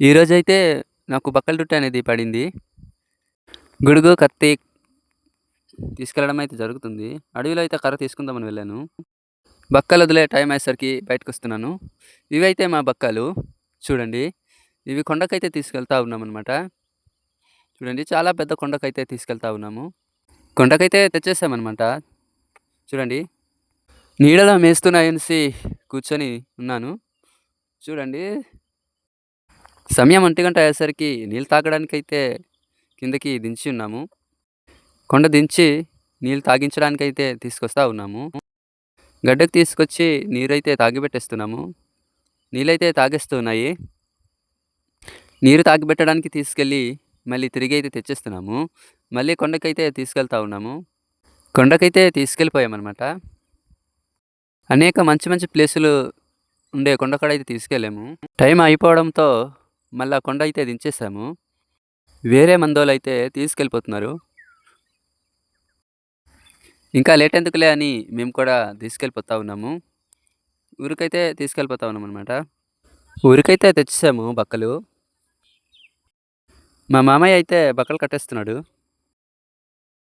ఈరోజైతే నాకు బక్కల రొట్టె అనేది పడింది. గుడుగు కత్తి తీసుకెళ్ళడం అయితే జరుగుతుంది. అడవిలో అయితే కర్ర తీసుకుందామని వెళ్ళాను. బక్కలు వదిలే టైం అయ్యేసరికి బయటకొస్తున్నాను. ఇవైతే మా బక్కలు. చూడండి. ఇవి కొండకైతే తీసుకెళ్తా ఉన్నామన్నమాట చూడండి చాలా పెద్ద కొండకైతే తీసుకెళ్తా ఉన్నాము. కొండకైతే తెచ్చేసామనమాట. చూడండి. నీడలో మేస్తున్నాయనిసి కూర్చొని ఉన్నాను. చూడండి. సమయం ఒంటి గంట అయ్యేసరికి నీళ్ళు తాగడానికైతే కిందకి దించి ఉన్నాము. కొండ దించి నీళ్ళు తాగించడానికైతే తీసుకొస్తా ఉన్నాము. గడ్డకి తీసుకొచ్చి నీరైతే తాగిపెట్టేస్తున్నాము. నీళ్ళైతే తాగేస్తున్నాయి నీరు తాగిపెట్టడానికి తీసుకెళ్ళి మళ్ళీ తిరిగి అయితే తెచ్చేస్తున్నాము. మళ్ళీ కొండకైతే తీసుకెళ్తా ఉన్నాము. కొండకైతే తీసుకెళ్ళిపోయామన్నమాట అనేక మంచి మంచి ప్లేసులు ఉండే కొండ కాడైతే తీసుకెళ్ళాము. టైం అయిపోవడంతో మళ్ళా కొండ అయితే దించేసాము. వేరే మందోళ్ళైతే తీసుకెళ్ళిపోతున్నారు. ఇంకా లేట్ ఎందుకులే అని మేము కూడా తీసుకెళ్ళిపోతా ఉన్నాము. ఊరికైతే తీసుకెళ్ళిపోతా ఉన్నామనమాట. ఊరికైతే తెచ్చేసాము బక్కలు. మా మామయ్య అయితే బక్కలు కట్టేస్తున్నాడు.